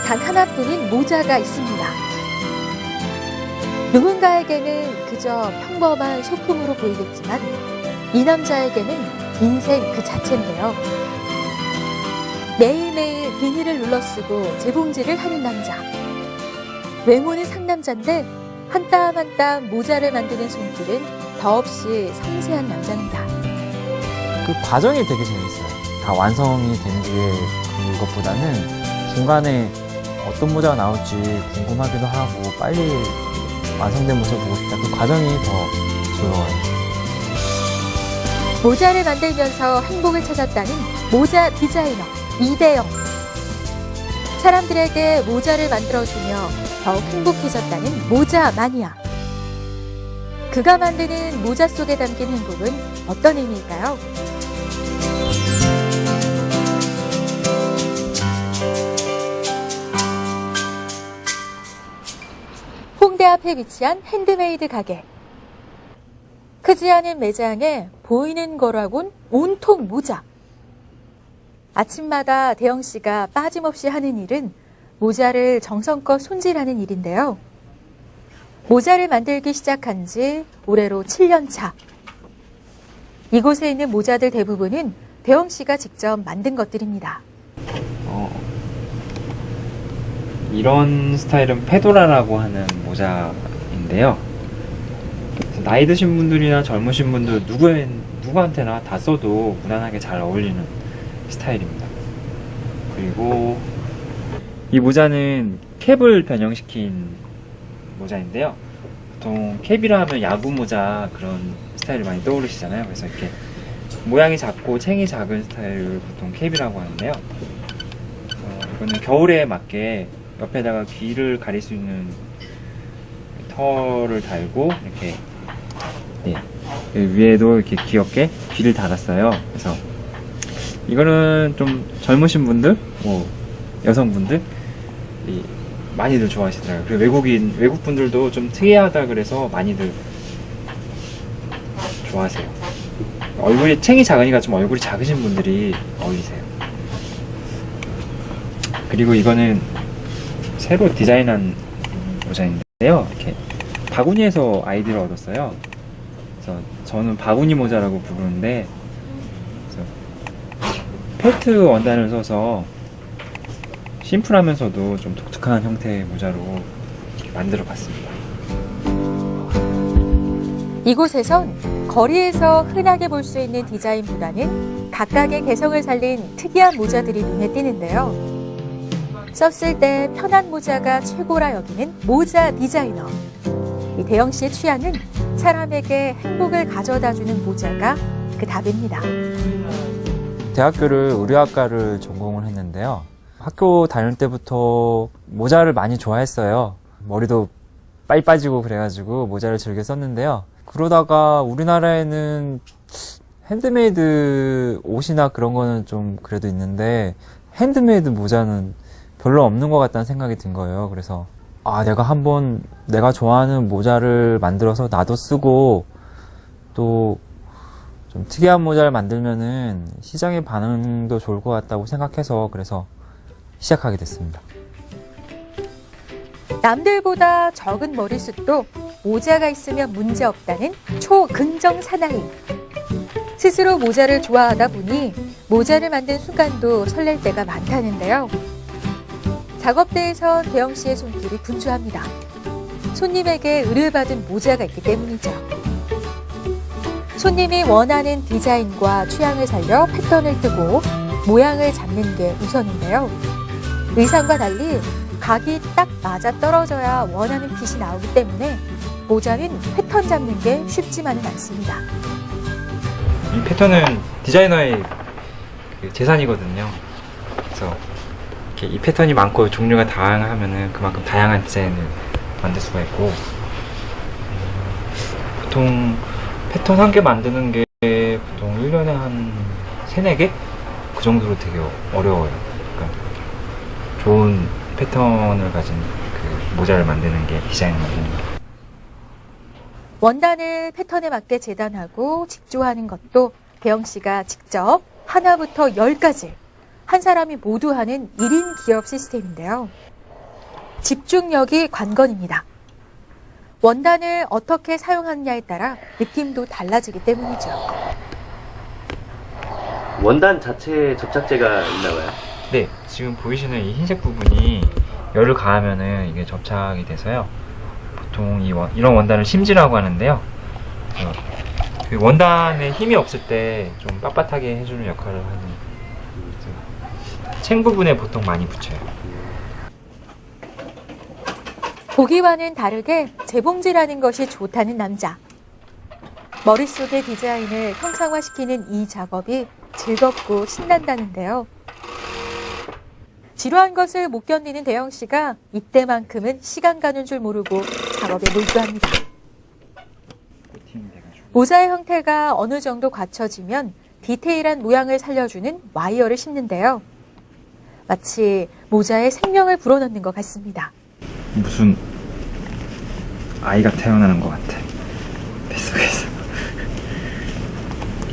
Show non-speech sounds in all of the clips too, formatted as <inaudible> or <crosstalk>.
단 하나뿐인 모자가 있습니다. 누군가에게는 그저 평범한 소품으로 보이겠지만 이 남자에게는 인생 그 자체인데요. 매일매일 비닐을 눌러쓰고 재봉질을 하는 남자. 외모는 상남자인데 한 땀 한 땀 모자를 만드는 손길은 더없이 섬세한 남자입니다. 그 과정이 되게 재밌어요. 다 완성이 된 뒤에 그것보다는 중간에 어떤 모자가 나올지 궁금하기도 하고 빨리 완성된 모습 보고 싶다. 그 과정이 더 즐거워요. 모자를 만들면서 행복을 찾았다는 모자 디자이너 이대영. 사람들에게 모자를 만들어주며 더욱 행복해졌다는 모자 마니아. 그가 만드는 모자 속에 담긴 행복은 어떤 의미일까요? 홍대 앞에 위치한 핸드메이드 가게. 크지 않은 매장에 보이는 거라곤 온통 모자. 아침마다 대영 씨가 빠짐없이 하는 일은 모자를 정성껏 손질하는 일인데요. 모자를 만들기 시작한 지 올해로 7년 차. 이곳에 있는 모자들 대부분은 대영 씨가 직접 만든 것들입니다. 어, 이런 스타일은 페도라라고 하는 모자인데요. 나이 드신 분들이나 젊으신 분들 누구엔, 누구한테나 다 써도 무난하게 잘 어울리는 스타일입니다. 그리고 이 모자는 캡을 변형시킨 모자인데요. 보통 캡이라 하면 야구 모자 그런 스타일을 많이 떠오르시잖아요. 그래서 이렇게 모양이 작고 챙이 작은 스타일을 보통 캡이라고 하는데요. 어, 이거는 겨울에 맞게 옆에다가 귀를 가릴 수 있는 털을 달고 이렇게 네, 그 위에도 이렇게 귀엽게 귀를 달았어요. 그래서 이거는 좀 젊으신 분들, 뭐 여성분들 이 많이들 좋아하시더라고요. 그리고 외국인 외국 분들도 좀 특이하다 그래서 많이들 좋아하세요. 얼굴이 챙이 작으니까 좀 얼굴이 작으신 분들이 어울리세요. 그리고 이거는 새로 디자인한 모자인데요. 이렇게 바구니에서 아이디를 얻었어요. 그래서 저는 바구니 모자라고 부르는데 펠트 원단을 써서 심플하면서도 좀 독특한 형태의 모자로 만들어 봤습니다. 이곳에선 거리에서 흔하게 볼 수 있는 디자인보다는 각각의 개성을 살린 특이한 모자들이 눈에 띄는데요. 썼을 때 편한 모자가 최고라 여기는 모자 디자이너. 이 대영 씨의 취향은 사람에게 행복을 가져다 주는 모자가 그 답입니다. 대학교를 의류학과를 전공을 했는데요. 학교 다닐 때부터 모자를 많이 좋아했어요. 머리도 빨리 빠지고 그래가지고 모자를 즐겨 썼는데요. 그러다가 우리나라에는 핸드메이드 옷이나 그런 거는 좀 그래도 있는데 핸드메이드 모자는 별로 없는 것 같다는 생각이 든 거예요. 그래서 아 내가 한번 내가 좋아하는 모자를 만들어서 나도 쓰고 또 좀 특이한 모자를 만들면은 시장의 반응도 좋을 것 같다고 생각해서 그래서 시작하게 됐습니다. 남들보다 적은 머리숱도 모자가 있으면 문제 없다는 초긍정 사나이. 스스로 모자를 좋아하다 보니 모자를 만든 순간도 설렐 때가 많다는데요. 작업대에선 대영 씨의 손길이 분주합니다. 손님에게 의뢰받은 모자가 있기 때문이죠. 손님이 원하는 디자인과 취향을 살려 패턴을 뜨고 모양을 잡는 게 우선인데요. 의상과 달리 각이 딱 맞아 떨어져야 원하는 핏이 나오기 때문에 모자는 패턴 잡는 게 쉽지만은 않습니다. 이 패턴은 디자이너의 그 재산이거든요. 그래서 이렇게 이 패턴이 많고 종류가 다양하면은 그만큼 다양한 디자인을 만들 수가 있고 음, 보통 패턴 한 개 만드는 게 보통 1년에 한 3, 4개? 그 정도로 되게 어려워요. 그러니까 좋은 패턴을 가진 그 모자를 만드는 게 디자인을 만드는 게 원단을 패턴에 맞게 재단하고 직조하는 것도 배영 씨가 직접 하나부터 열까지 한 사람이 모두 하는 1인 기업 시스템인데요. 집중력이 관건입니다. 원단을 어떻게 사용하느냐에 따라 느낌도 달라지기 때문이죠. 원단 자체에 접착제가 있나 봐요. 네, 지금 보이시는 이 흰색 부분이 열을 가하면은 이게 접착이 돼서요. 보통 이 원- 이런 원단을 심지라고 하는데요. 어, 그 원단에 힘이 없을 때 좀 빳빳하게 해주는 역할을 하는 그챙 부분에 보통 많이 붙여요. 보기와는 다르게 재봉질하는 것이 좋다는 남자. 머릿속의 디자인을 형상화시키는 이 작업이 즐겁고 신난다는데요. 지루한 것을 못 견디는 대영 씨가 이때만큼은 시간 가는 줄 모르고 작업에 몰두합니다. 모자의 형태가 어느 정도 갖춰지면 디테일한 모양을 살려주는 와이어를 심는데요. 마치 모자에 생명을 불어넣는 것 같습니다. 무슨 아이가 태어나는 것 같아. 뱃속에서.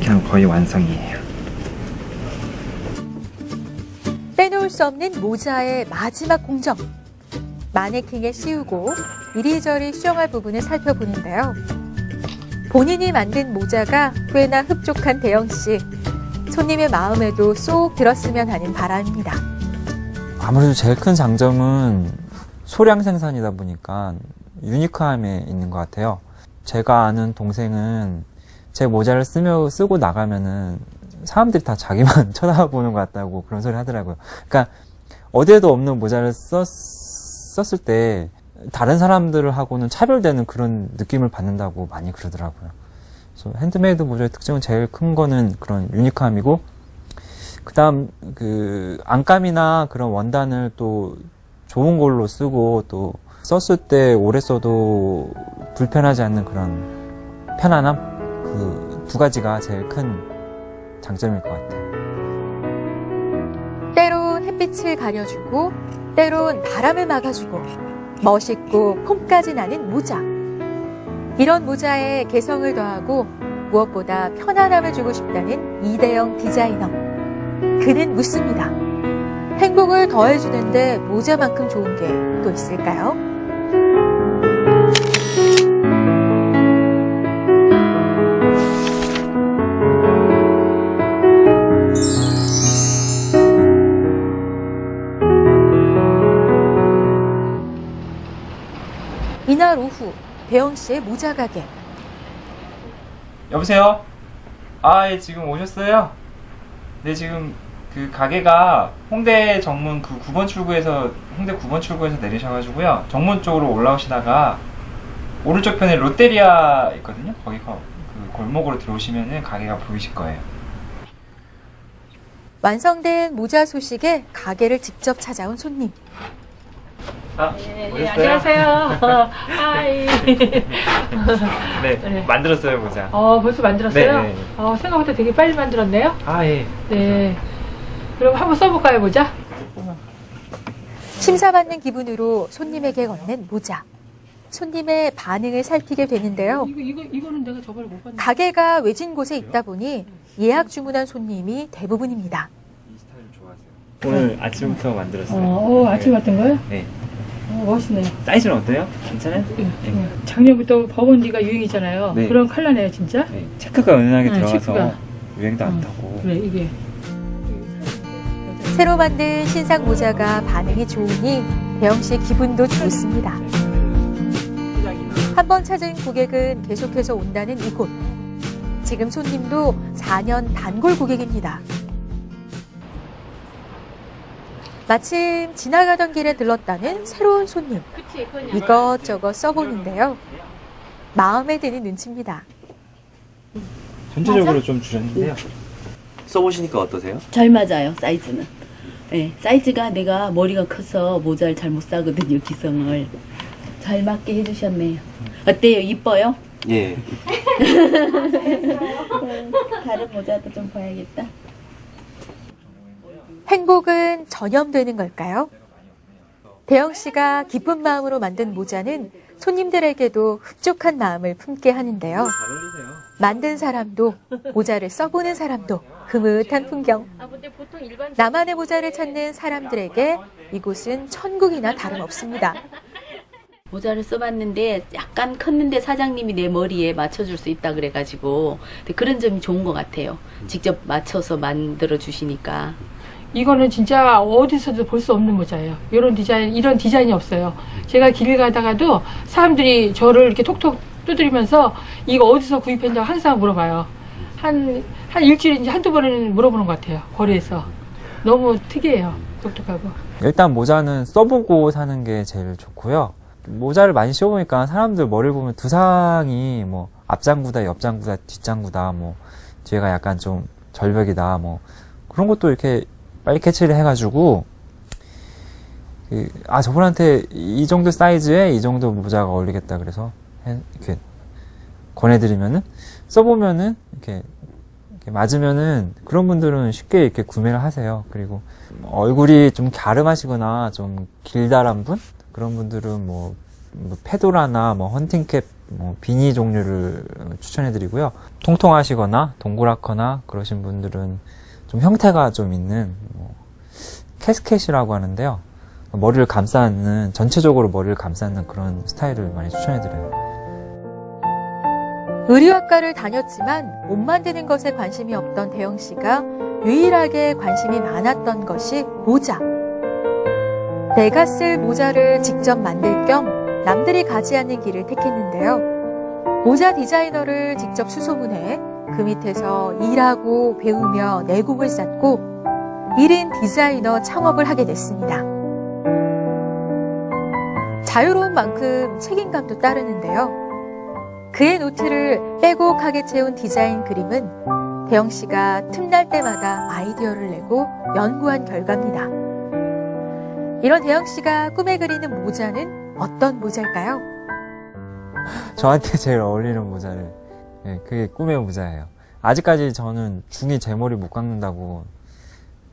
하면 거의 완성이에요. 빼놓을 수 없는 모자의 마지막 공정. 마네킹에 씌우고 이리저리 수정할 부분을 살펴보는데요. 본인이 만든 모자가 꽤나 흡족한 대영 씨. 손님의 마음에도 쏙 들었으면 하는 바람입니다. 아무래도 제일 큰 장점은 소량 생산이다 보니까 유니크함에 있는 것 같아요. 제가 아는 동생은 제 모자를 쓰며 쓰고 나가면은 사람들이 다 자기만 <laughs> 쳐다보는 것 같다고 그런 소리 하더라고요. 그러니까 어디에도 없는 모자를 썼, 썼을 때 다른 사람들하고는 차별되는 그런 느낌을 받는다고 많이 그러더라고요. 그래서 핸드메이드 모자의 특징은 제일 큰 거는 그런 유니크함이고 그다음 그 안감이나 그런 원단을 또 좋은 걸로 쓰고 또 썼을 때 오래 써도 불편하지 않는 그런 편안함 그 두 가지가 제일 큰 장점일 것 같아요. 때론 햇빛을 가려주고, 때론 바람을 막아주고, 멋있고 폼까지 나는 모자. 이런 모자에 개성을 더하고 무엇보다 편안함을 주고 싶다는 이대영 디자이너. 그는 묻습니다. 행복을 더해주는데 모자만큼 좋은 게 또 있을까요? 이날 오후 대영 씨의 모자 가게. 여보세요? 아, 예, 지금 오셨어요? 네, 지금 그 가게가 홍대 정문 그 9번 출구에서 홍대 9번 출구에서 내리셔가지고요. 정문 쪽으로 올라오시다가 오른쪽 편에 롯데리아 있거든요. 거기 거, 그 골목으로 들어오시면은 가게가 보이실 거예요. 완성된 모자 소식에 가게를 직접 찾아온 손님. 아, 네, 오셨어요? 안녕하세요. <laughs> 하이. <laughs> 네, 네. 만들었어요 모자. 어, 벌써 만들었어요? 네, 네. 어, 생각보다 되게 빨리 만들었네요? 아, 예. 네. 그럼 한번 써볼까요, 모자? 심사받는 기분으로 손님에게 건넨 모자. 손님의 반응을 살피게 되는데요. 이거, 이거, 이거는 내가 저번에 못 봤는데. 가게가 외진 곳에 있다 보니 예약 주문한 손님이 대부분입니다. 오늘 아침부터 만들었어요. 어, 어, 아침 같은 거요? 네. 어, 멋있네요. 사이즈는 어때요? 괜찮아요? 네. 작년부터 버번디가 유행이잖아요. 네. 그런 컬러네요, 진짜. 네. 체크가 은은하게 네, 들어가서 체크가. 유행도 안 음. 타고. 그래, 이게. 새로 만든 신상 모자가 반응이 좋으니 대영 씨 기분도 좋습니다. 한 번 찾은 고객은 계속해서 온다는 이곳. 지금 손님도 4년 단골 고객입니다. 마침 지나가던 길에 들렀다는 새로운 손님. 이것저것 써보는데요. 마음에 드는 눈치입니다. 전체적으로 좀 줄였는데요. 써보시니까 어떠세요? 잘 맞아요 사이즈는 네, 사이즈가 내가 머리가 커서 모자를 잘 못 사거든요 기성을 잘 맞게 해주셨네요 어때요 이뻐요? 예. <laughs> 다른 모자도 좀 봐야겠다 행복은 전염되는 걸까요? 대영 씨가 기쁜 마음으로 만든 모자는 손님들에게도 흡족한 마음을 품게 하는데요. 만든 사람도 모자를 써보는 사람도 흐뭇한 풍경. 나만의 모자를 찾는 사람들에게 이곳은 천국이나 다름없습니다. 모자를 써봤는데 약간 컸는데 사장님이 내 머리에 맞춰줄 수 있다 그래가지고 그런 점이 좋은 것 같아요. 직접 맞춰서 만들어 주시니까. 이거는 진짜 어디서도 볼 수 없는 모자예요. 이런 디자인, 이런 디자인이 없어요. 제가 길 가다가도 사람들이 저를 이렇게 톡톡 두드리면서 이거 어디서 구입했냐고 항상 물어봐요. 한, 한 일주일에 이제 한두 번은 물어보는 것 같아요. 거리에서. 너무 특이해요. 독특하고. 일단 모자는 써보고 사는 게 제일 좋고요. 모자를 많이 씌워보니까 사람들 머리를 보면 두상이 뭐 앞장구다, 옆장구다, 뒷장구다, 뭐 뒤에가 약간 좀 절벽이다, 뭐 그런 것도 이렇게 빨리 캐치를 해가지고 그, 아 저분한테 이 정도 사이즈에 이 정도 모자가 어울리겠다 그래서 해- 이렇게 권해드리면은 써보면은 이렇게, 이렇게 맞으면은 그런 분들은 쉽게 이렇게 구매를 하세요. 그리고 얼굴이 좀 갸름하시거나 좀 길다란 분 그런 분들은 뭐, 뭐 페도라나 뭐 헌팅캡 뭐 비니 종류를 추천해드리고요. 통통하시거나 동그랗거나 그러신 분들은 좀 형태가 좀 있는 뭐 캐스켓이라고 하는데요. 머리를 감싸는 전체적으로 머리를 감싸는 그런 스타일을 많이 추천해드려요. 의류학과를 다녔지만 옷 만드는 것에 관심이 없던 대영 씨가 유일하게 관심이 많았던 것이 모자. 내가 쓸 모자를 직접 만들 겸 남들이 가지 않는 길을 택했는데요. 모자 디자이너를 직접 수소문해 그 밑에서 일하고 배우며 내공을 쌓고 1인 디자이너 창업을 하게 됐습니다. 자유로운 만큼 책임감도 따르는데요. 그의 노트를 빼곡하게 채운 디자인 그림은 대영 씨가 틈날 때마다 아이디어를 내고 연구한 결과입니다. 이런 대영 씨가 꿈에 그리는 모자는 어떤 모자일까요? 저한테 제일 어울리는 모자를 예, 그게 꿈의 모자예요. 아직까지 저는 중이 제 머리 못 깎는다고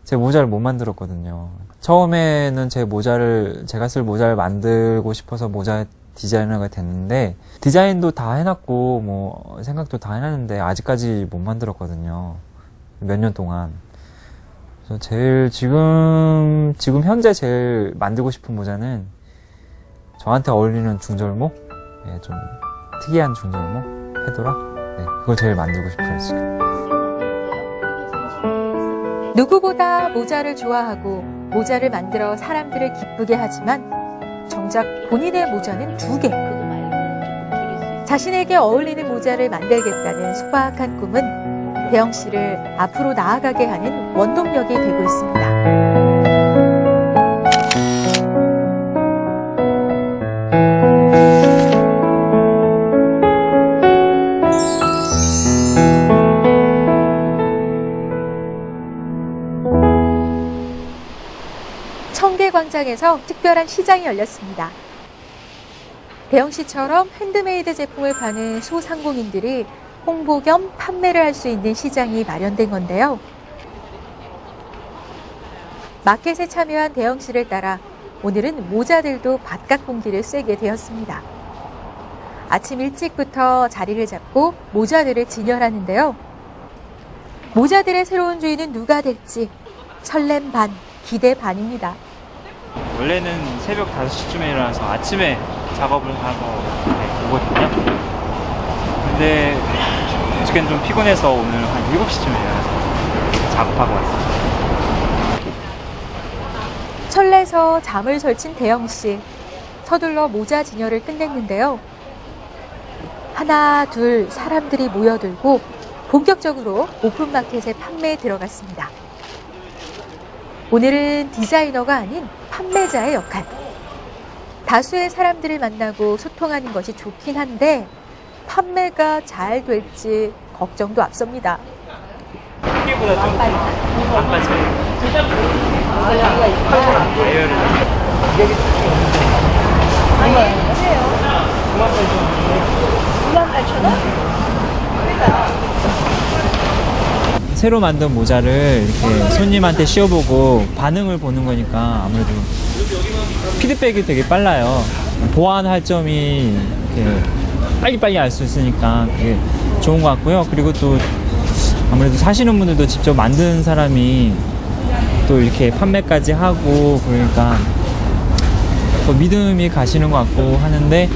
제 모자를 못 만들었거든요. 처음에는 제 모자를 제가 쓸 모자를 만들고 싶어서 모자 디자이너가 됐는데 디자인도 다 해놨고 뭐 생각도 다 해놨는데 아직까지 못 만들었거든요. 몇 년 동안. 그래서 제일 지금 지금 현재 제일 만들고 싶은 모자는 저한테 어울리는 중절모, 예, 좀 특이한 중절모, 페도라, 네, 그걸 제일 만들고 싶어요 지금. 누구보다 모자를 좋아하고 모자를 만들어 사람들을 기쁘게 하지만 정작 본인의 모자는 두 개. 자신에게 어울리는 모자를 만들겠다는 소박한 꿈은 대영 씨를 앞으로 나아가게 하는 원동력이 되고 있습니다. 청계광장에서 특별한 시장이 열렸습니다. 대영 씨처럼 핸드메이드 제품을 파는 소상공인들이 홍보 겸 판매를 할 수 있는 시장이 마련된 건데요. 마켓에 참여한 대영 씨를 따라 오늘은 모자들도 바깥 공기를 쐬게 되었습니다. 아침 일찍부터 자리를 잡고 모자들을 진열하는데요. 모자들의 새로운 주인은 누가 될지 설렘 반, 기대 반입니다. 원래는 새벽 5시쯤에 일어나서 아침에 작업을 하고 네, 오거든요. 근데 어저께는 좀 피곤해서 오늘 한 7시쯤에 일어나서 작업하고 왔어요. 설레서 잠을 설친 대영 씨. 서둘러 모자 진열을 끝냈는데요. 하나, 둘 사람들이 모여들고 본격적으로 오픈마켓에 판매에 들어갔습니다. 오늘은 디자이너가 아닌 판매자의 역할. 다수의 사람들을 만나고 소통하는 것이 좋긴 한데 판매가 잘 될지 걱정도 앞섭니다. 크기보다 좀 반반씩. 다이어를 새로 만든 모자를 이렇게 손님한테 씌워보고 반응을 보는 거니까 아무래도 피드백이 되게 빨라요. 보완할 점이 이렇게 빨리빨리 알 수 있으니까 그게 좋은 것 같고요. 그리고 또 아무래도 사시는 분들도 직접 만든 사람이 또 이렇게 판매까지 하고 그러니까 또 믿음이 가시는 것 같고 하는데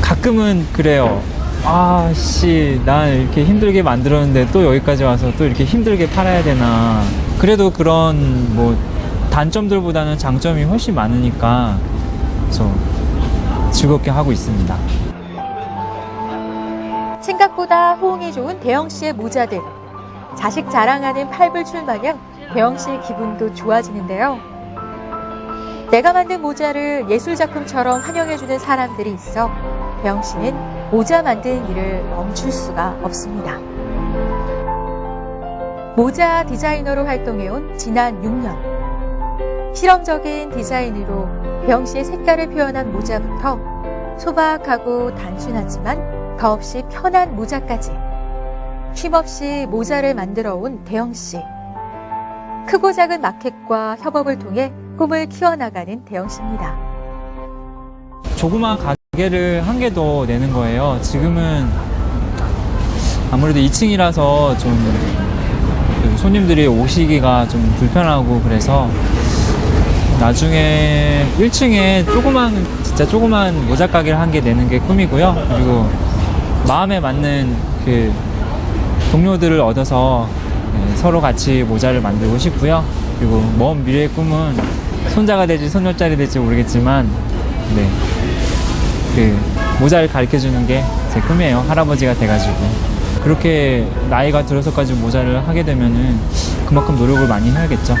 가끔은 그래요. 아, 씨, 난 이렇게 힘들게 만들었는데 또 여기까지 와서 또 이렇게 힘들게 팔아야 되나. 그래도 그런 뭐 단점들보다는 장점이 훨씬 많으니까 좀 즐겁게 하고 있습니다. 생각보다 호응이 좋은 대영 씨의 모자들. 자식 자랑하는 팔불출 마냥 대영 씨의 기분도 좋아지는데요. 내가 만든 모자를 예술작품처럼 환영해주는 사람들이 있어 대영 씨는 모자 만드는 일을 멈출 수가 없습니다. 모자 디자이너로 활동해온 지난 6년. 실험적인 디자인으로 대영 씨의 색깔을 표현한 모자부터 소박하고 단순하지만 더없이 편한 모자까지 쉼없이 모자를 만들어 온 대영 씨. 크고 작은 마켓과 협업을 통해 꿈을 키워나가는 대영 씨입니다. 조그만 가 게를 한 개 더 내는 거예요. 지금은 아무래도 2층이라서 좀그 손님들이 오시기가 좀 불편하고 그래서 나중에 1층에 조그만 진짜 조그만 모자 가게를 한 개 내는 게 꿈이고요. 그리고 마음에 맞는 그 동료들을 얻어서 네, 서로 같이 모자를 만들고 싶고요. 그리고 먼 미래의 꿈은 손자가 될지 손녀딸이 될지 모르겠지만 네. 그 모자를 가르쳐 주는 게 제 꿈이에요. 할아버지가 돼가지고. 그렇게 나이가 들어서까지 모자를 하게 되면은 그만큼 노력을 많이 해야겠죠.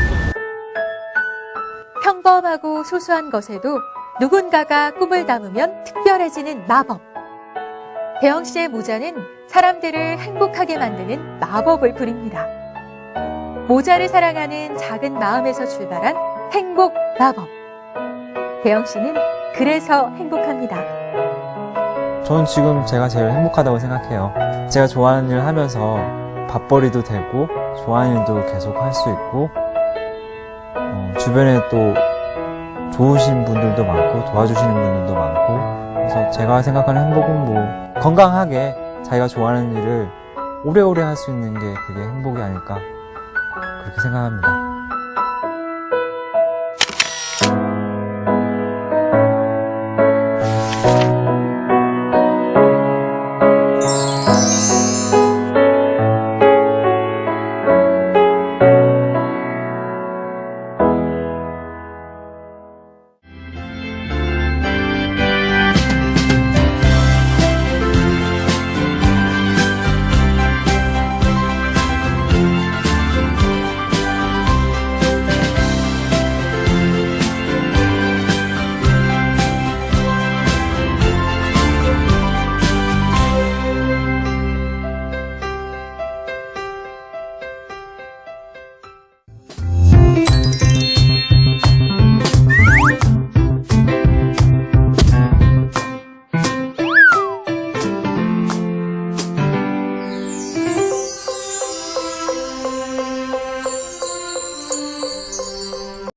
평범하고 소소한 것에도 누군가가 꿈을 담으면 특별해지는 마법. 대영 씨의 모자는 사람들을 행복하게 만드는 마법을 부립니다. 모자를 사랑하는 작은 마음에서 출발한 행복 마법. 대영 씨는 그래서 행복합니다. 저는 지금 제가 제일 행복하다고 생각해요. 제가 좋아하는 일을 하면서 밥벌이도 되고, 좋아하는 일도 계속 할 수 있고, 어, 주변에 또 좋으신 분들도 많고, 도와주시는 분들도 많고, 그래서 제가 생각하는 행복은 뭐, 건강하게 자기가 좋아하는 일을 오래오래 할 수 있는 게 그게 행복이 아닐까, 그렇게 생각합니다.